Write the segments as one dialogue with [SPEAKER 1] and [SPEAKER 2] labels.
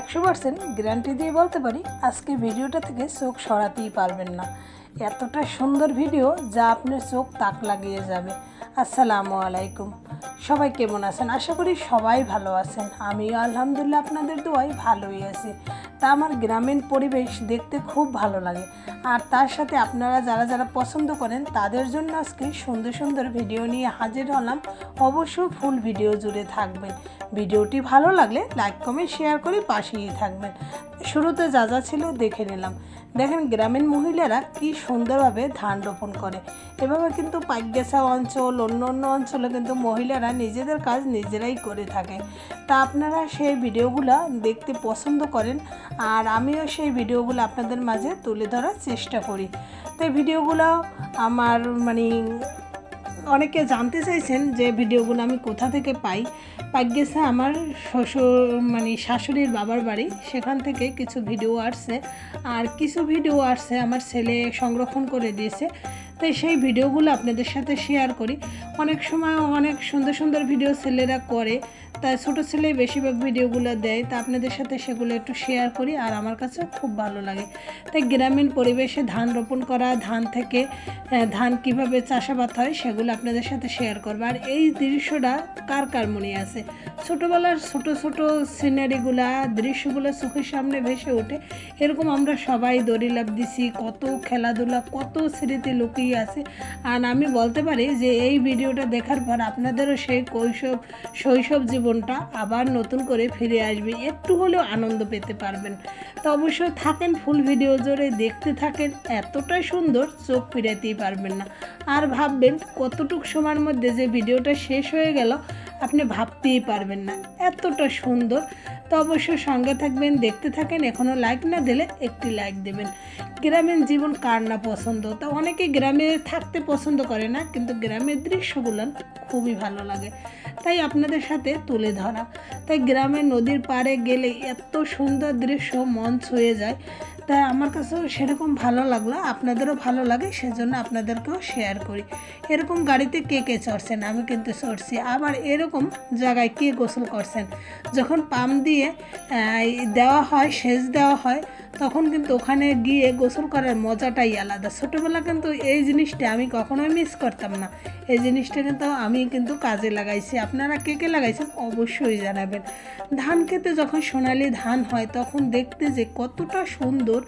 [SPEAKER 1] একশো percent guarantee দিয়ে বলতে পারি আজকে ভিডিওটা থেকে চোখ সরাতেই পারবেন না। এতটা সুন্দর ভিডিও যা আপনার চোখ তাক লাগিয়ে যাবে। আসসালামু আলাইকুম। সবাই কেমন আছেন? আশা করি সবাই ভালো আছেন। আমিও আলহামদুলিল্লাহ আপনাদের দোয়াই ভালোই আছি। তা আমার গ্রামীণ পরিবেশ দেখতে খুব ভালো লাগে। আর তার সাথে আপনারা যারা যারা পছন্দ করেন, তাদের জন্য আজকে সুন্দর সুন্দর ভিডিও নিয়ে হাজির হলাম। অবশ্যই ফুল ভিডিও জুড়ে থাকবেন। ভিডিওটি ভালো লাগলে লাইক, কমেন্ট, শেয়ার করে পাশেই থাকবেন। শুরুতে যা যা ছিল দেখে নিলাম। দেখেন গ্রামীণ মহিলারা কি সুন্দরভাবে ধান রোপণ করে। এভাবে কিন্তু পাইগেসা অঞ্চল, অন্য অন্য অঞ্চলে কিন্তু মহিলারা নিজেদের কাজ নিজেরাই করে থাকে। তা আপনারা সেই ভিডিওগুলো দেখতে পছন্দ করেন। আর আমিও সেই ভিডিওগুলো আপনাদের মাঝে তুলে ধরার চেষ্টা করি। তাই ভিডিওগুলো আমার মানে অনেকে জানতে চাইছেন যে ভিডিওগুলো আমি কোথা থেকে পাই। পাই গেছে আমার শ্বশুর মানে শাশুড়ির বাবার বাড়ি। সেখান থেকে কিছু ভিডিও আসছে। আর কিছু ভিডিও আসছে আমার ছেলে সংরক্ষণ করে দিয়েছে। তাই সেই ভিডিওগুলো আপনাদের সাথে শেয়ার করি। অনেক সময় অনেক সুন্দর সুন্দর ভিডিও ছেলেরা করে। তাই ছোটো ছেলে বেশিরভাগ ভিডিওগুলো দেয়, তা আপনাদের সাথে সেগুলো একটু শেয়ার করি আর আমার কাছে খুব ভালো লাগে। তাই গ্রামীণ পরিবেশে ধান রোপণ করা, ধান থেকে ধান কীভাবে চাষাবাদ হয় সেগুলো আপনাদের সাথে শেয়ার করব। আর এই দৃশ্যটা কার কার মনে আছে? ছোটোবেলার ছোট ছোট সিনারিগুলা দৃশ্যগুলো চোখের সামনে ভেসে ওঠে, এরকম আমরা সবাই দড়ি লাভ দিছি, কত খেলাধুলা, কত স্মৃতি লুকিয়ে আছে। আর আমি বলতে পারি যে এই ভিডিওটা দেখার পর আপনাদেরও সেই কৈশব শৈশব জীবনটা আবার নতুন করে ফিরে আসবে, একটু হলেও আনন্দ পেতে পারবেন। তো অবশ্যই থাকেন ফুল ভিডিও জোরে, দেখতে থাকেন এতটা সুন্দর চোখ ফিরাতেই পারবেন না। আর ভাববেন কতটুক সময়ের মধ্যে যে ভিডিওটা শেষ হয়ে গেল আপনি ভাবতেই পারবেন না। এতটা সুন্দর। তো অবশ্যই সঙ্গে থাকবেন, দেখতে থাকেন এখনও লাইক না দিলে একটি লাইক দেবেন। গ্রামের জীবন কার না পছন্দ? তা অনেকে গ্রামে থাকতে পছন্দ করে না, কিন্তু গ্রামের দৃশ্যগুলো খুবই ভালো লাগে। তাই আপনাদের সাথে তুলে ধরা। তাই গ্রামের নদীর পাড়ে গেলে এত সুন্দর দৃশ্য মন ছুঁয়ে যায়। তাই আমার কাছেও সেরকম ভালো লাগল, আপনাদেরও ভালো লাগে, সেজন্য আপনাদেরকেও শেয়ার করি। এরকম গাড়িতে কে কে চড়ছেন, আমি কিন্তু চড়ছি। আবার এরকম জায়গায় কে গোসল করছেন? যখন পাম্প দিয়ে দেওয়া হয়, সেচ দেওয়া হয় তখন কিন্তু ওখানে গিয়ে গোসল করার মজাটাই আলাদা। ছোটোবেলা কিন্তু এই জিনিসটা আমি কখনোই মিস করতাম না। এই জিনিসটা কিন্তু আমি কিন্তু কাজে লাগাইছি। আপনারা কে কে লাগাইছেন অবশ্যই জানাবেন। ধান খেতে যখন সোনালি ধান হয়, তখন দেখতে যে কতটা সুন্দর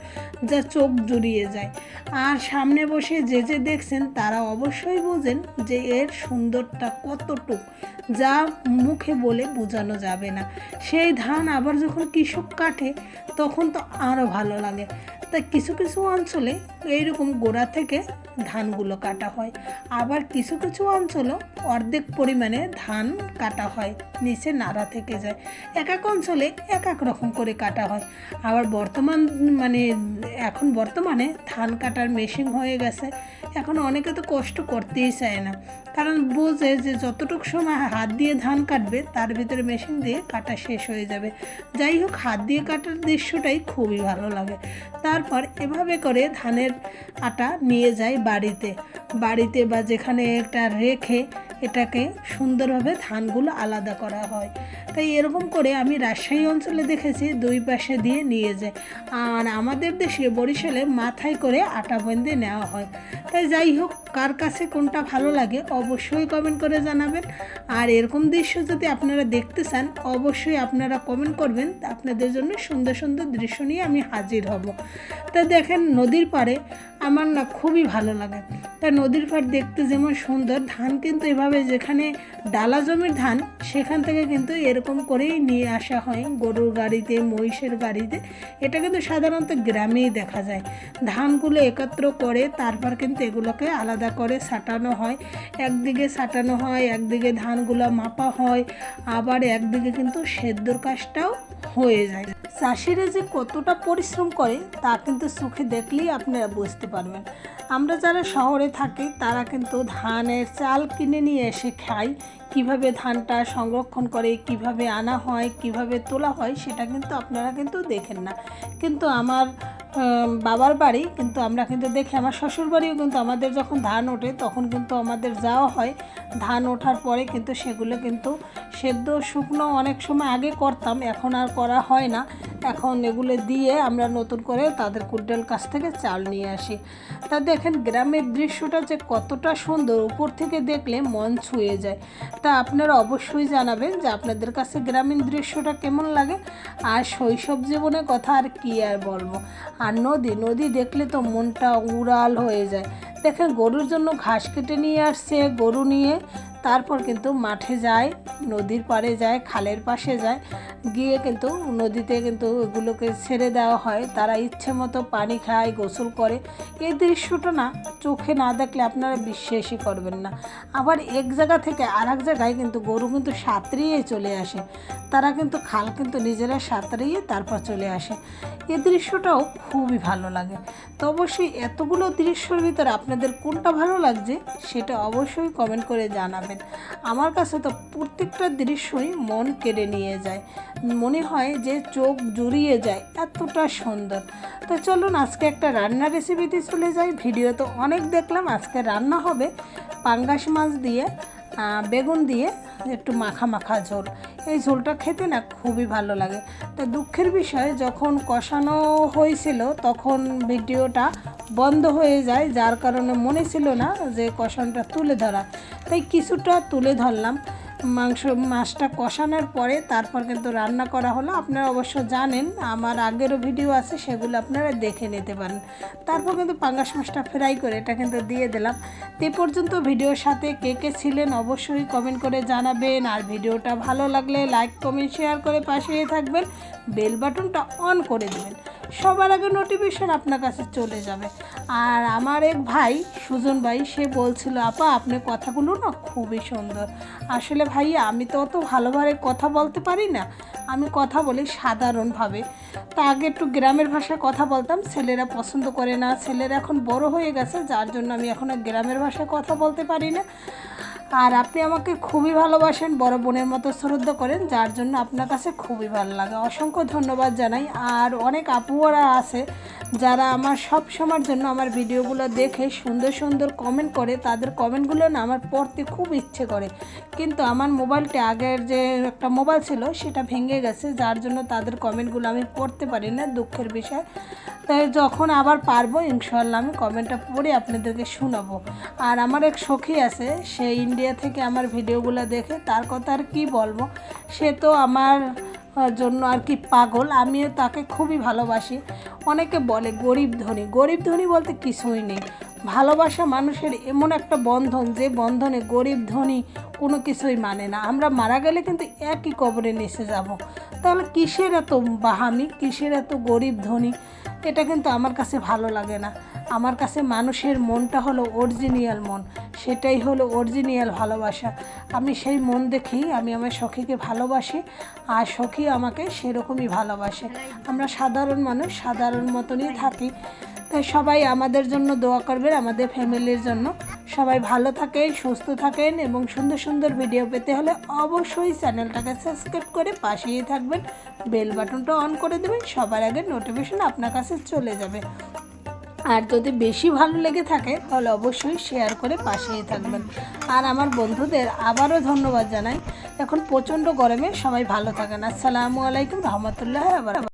[SPEAKER 1] যা চোখ জুড়িয়ে যায়। আর সামনে বসে যে যে দেখছেন, তারা অবশ্যই বোঝেন যে এর সুন্দরটা কতটুক, যা মুখে বলে বোঝানো যাবে না। সেই ধান আবার যখন কৃষক কাটে, তখন তো আরও ভালো লাগে। তাই কিছু কিছু অঞ্চলে এইরকম গোড়া থেকে ধানগুলো কাটা হয়। আবার কিছু কিছু অঞ্চলও অর্ধেক পরিমাণে ধান কাটা হয়, নিচে নাড়া থেকে যায়। এক এক অঞ্চলে এক এক রকম করে কাটা হয়। আবার বর্তমান মানে এখন বর্তমানে ধান কাটার মেশিন হয়ে গেছে। এখন অনেকে তো কষ্ট করতেই চায় না। কারণ বোঝে যে যতটুকু সময় হাত দিয়ে ধান কাটবে, তার ভিতরে মেশিন দিয়ে কাটা শেষ হয়ে যাবে। যাই হোক, হাত দিয়ে কাটার দৃশ্যটাই খুবই ভালো। লাগে। তারপর এভাবে করে ধানের আটা নিয়ে যায় বাড়িতে। বাড়িতে বা যেখানে এটা রেখে এটাকে সুন্দরভাবে ধানগুলো আলাদা করা হয়। তাই এরকম করে আমি রাজশাহী অঞ্চলে দেখেছি, দুই পাশে দিয়ে নিয়ে যায়। আর আমাদের দেশে বরিশালে মাথায় করে আটা বেঁধে নেওয়া হয়। তাই যাই হোক, কার কাছে কোনটা ভালো লাগে অবশ্যই কমেন্ট করে জানাবেন। আর এরকম দৃশ্য যদি আপনারা দেখতে চান, অবশ্যই আপনারা কমেন্ট করবেন। আপনাদের জন্য সুন্দর সুন্দর দৃশ্য নিয়ে আমি হাজির হব। তা দেখেন, নদীর পাড়ে আমার না খুবই ভালো লাগে। তা নদীর পাড় দেখতে যেমন সুন্দর, ধান কিন্তু এভাবে যেখানে ডালা জমির ধান, সেখান থেকে কিন্তু এরকম করেই নিয়ে আসা হয় গরুর গাড়িতে, মহিষের গাড়িতে। এটা কিন্তু সাধারণত গ্রামেই দেখা যায়। ধানগুলো একত্র করে তারপর কিন্তু এগুলোকে আলাদা করে সাটানো হয়। একদিকে সাটানো হয়, একদিকে ধানগুলো মাপা হয়, আবার একদিকে কিন্তু সেদ্ধর কাজটাও হয়ে যায়। চাষিরা যে কতটা পরিশ্রম করে, তা কিন্তু সুখে দেখলেই আপনারা বুঝতে পারবেন। আমরা যারা শহরে থাকি, তারা কিন্তু ধানের চাল কিনে নিয়ে এসে খাই। কীভাবে ধানটা সংরক্ষণ করে, কীভাবে আনা হয়, কীভাবে তোলা হয়, সেটা কিন্তু আপনারা কিন্তু দেখেন না। কিন্তু আমার বাবার বাড়ি, কিন্তু আমরা কিন্তু দেখি আমার শ্বশুর বাড়িও কিন্তু আমাদের যখন ধান ওঠে, তখন কিন্তু আমাদের যাওয়া হয়। ধান ওঠার পরে কিন্তু সেগুলো কিন্তু সেদ্ধ, শুকনো অনেক সময় আগে করতাম, এখন আর করা হয় না। এখন এগুলো দিয়ে আমরা নতুন করে তাদের কুড্ডেল কাছ থেকে চাল নিয়ে আসি। তা দেখেন, গ্রামের দৃশ্যটা যে কতটা সুন্দর, উপর থেকে দেখলে মন ছুঁয়ে যায়। তা আপনারা অবশ্যই জানাবেন যে আপনাদের কাছে গ্রামীণ দৃশ্যটা কেমন লাগে, আর শৈশব জীবনের কথা আর কি আর বলব। আর নদী নদী দেখলে তো মনটা উড়াল হয়ে যায়। দেখেন, গরুর জন্য ঘাস কেটে নিয়ে আসছে, গরু নিয়ে তারপর কিন্তু মাঠে যায়, নদীর পাড়ে যায়, খালের পাশে যায়। গিয়ে কিন্তু নদীতে কিন্তু এগুলোকে ছেড়ে দেওয়া হয়। তারা ইচ্ছে মতো পানি খায়, গোসল করে। এই দৃশ্যটা না চোখে না দেখলে আপনারা বিশ্বাসই করবেন না। আবার এক জায়গা থেকে আর এক জায়গায় কিন্তু গরু কিন্তু সাঁতরিয়ে চলে আসে। তারা কিন্তু খাল কিন্তু নিজেরা সাঁতরিয়ে তারপর চলে আসে। এই দৃশ্যটাও খুবই ভালো লাগে। তো অবশ্যই এতগুলো দৃশ্যর ভিতরে আপনাদের কোনটা ভালো লাগছে, সেটা অবশ্যই কমেন্ট করে জানাবেন। আমার কাছে তো প্রত্যেকটা দৃশ্যই মন কেড়ে নিয়ে যায়। মনে হয় যে চোখ জুড়িয়ে যায়, এতটা সুন্দর। তো চলুন আজকে একটা রান্নার রেসিপিতে চলে যাই। ভিডিও তো অনেক দেখলাম, আজকে রান্না হবে পাঙ্গাস মাছ দিয়ে বেগুন দিয়ে, একটু মাখা মাখা ঝোল। এই ঝোলটা খেতে না খুবই ভালো লাগে। তো দুঃখের বিষয়, যখন কষানো হয়েছিল, তখন ভিডিওটা বন্ধ হয়ে যায়, যার কারণে মনে ছিল না যে কষানোটা তুলে ধরা। তাই কিছুটা তুলে ধরলাম। মাংস, মাছটা কষানোর পরে তারপর কিন্তু রান্না করা হলো। আপনারা অবশ্য জানেন, আমার আগেরও ভিডিও আছে, সেগুলো আপনারা দেখে নিতে পারেন। তারপর কিন্তু পাঙ্গাস মাছটা ফ্রাই করে এটা কিন্তু দিয়ে দিলাম। এ পর্যন্ত ভিডিওর সাথে কে কে ছিলেন অবশ্যই কমেন্ট করে জানাবেন। আর ভিডিওটা ভালো লাগলে লাইক কমেন্ট শেয়ার করে পাশেই থাকবেন। বেল বাটনটা অন করে দেবেন। সবার আগে নোটিফিকেশন আপনার কাছে চলে যাবে। আর আমার এক ভাই, সুজন ভাই, সে বলছিল, আপা আপনি কথাগুলো না খুবই সুন্দর। আসলে ভাইয়া আমি তো অত ভালোভাবে কথা বলতে পারি না। আমি কথা বলি সাধারণভাবে। তা আগে একটু গ্রামের ভাষায় কথা বলতাম, ছেলেরা পছন্দ করে না। ছেলেরা এখন বড় হয়ে গেছে, যার জন্য আমি এখন আর গ্রামের ভাষায় কথা বলতে পারি না। আর আপনি আমাকে খুবই ভালোবাসেন, বড় বোনের মতো শ্রদ্ধা করেন, যার জন্য আপনার কাছে খুবই ভালো লাগে। অসংখ্য ধন্যবাদ জানাই। আর অনেক আপুরা আছে যারা আমার সব সময়ের জন্য আমার ভিডিওগুলো দেখে সুন্দর সুন্দর কমেন্ট করে, তাদের কমেন্টগুলো না আমার পড়তে খুব ইচ্ছে করে। কিন্তু আমার মোবাইলটি আগের যে একটা মোবাইল ছিল, সেটা ভেঙে গেছে, যার জন্য তাদের কমেন্টগুলো আমি পড়তে পারি না, দুঃখের বিষয়। তাই যখন আবার পারব ইনশাল্লাহ আমি কমেন্টটা পড়ে আপনাদেরকে শোনাবো। আর আমার এক সখী আছে, সে ইন্ডিয়া থেকে আমার ভিডিওগুলো দেখে, তার কথা আর কী বলব? সে তো আমার জন্য আর কি পাগল, আমিও তাকে খুবই ভালোবাসি। অনেকে বলে গরিব ধনী গরিব ধনী বলতে কিছুই নেই। ভালোবাসা মানুষের এমন একটা বন্ধন, যে বন্ধনে গরিব ধনী কোনো কিছুই মানে না। আমরা মারা গেলে কিন্তু একই কবরে নেসে যাব। তাহলে কিসের এত বাহামি, কিসের এত গরিব ধনী? এটা কিন্তু আমার কাছে ভালো লাগে না। আমার কাছে মানুষের মনটা হলো অরিজিনিয়াল মন। সেটাই হলো অরিজিনিয়াল ভালোবাসা। আমি সেই মন দেখি, আমি আমার সখীকে ভালোবাসি, আর সখী আমাকে সেরকমই ভালোবাসে। আমরা সাধারণ মানুষ, সাধারণ মতনই থাকি। তাই সবাই আমাদের জন্য দোয়া করবেন, আমাদের ফ্যামিলির জন্য। সবাই ভালো থাকেন, সুস্থ থাকেন এবং সুন্দর সুন্দর ভিডিও পেতে হলে অবশ্যই চ্যানেলটাকে সাবস্ক্রাইব করে পাশেই থাকবেন। বেল বাটনটা অন করে দেবেন, সবার আগে নোটিফিকেশন আপনার কাছে চলে যাবে। আর যদি বেশি ভালো লেগে থাকে, তাহলে অবশ্যই শেয়ার করে পাশেই থাকবেন। আর আমার বন্ধুদের আবারও ধন্যবাদ জানাই। এখন প্রচণ্ড গরমে সবাই ভালো থাকেন। আসসালামু আলাইকুম, রহমতুল্লাহ আবার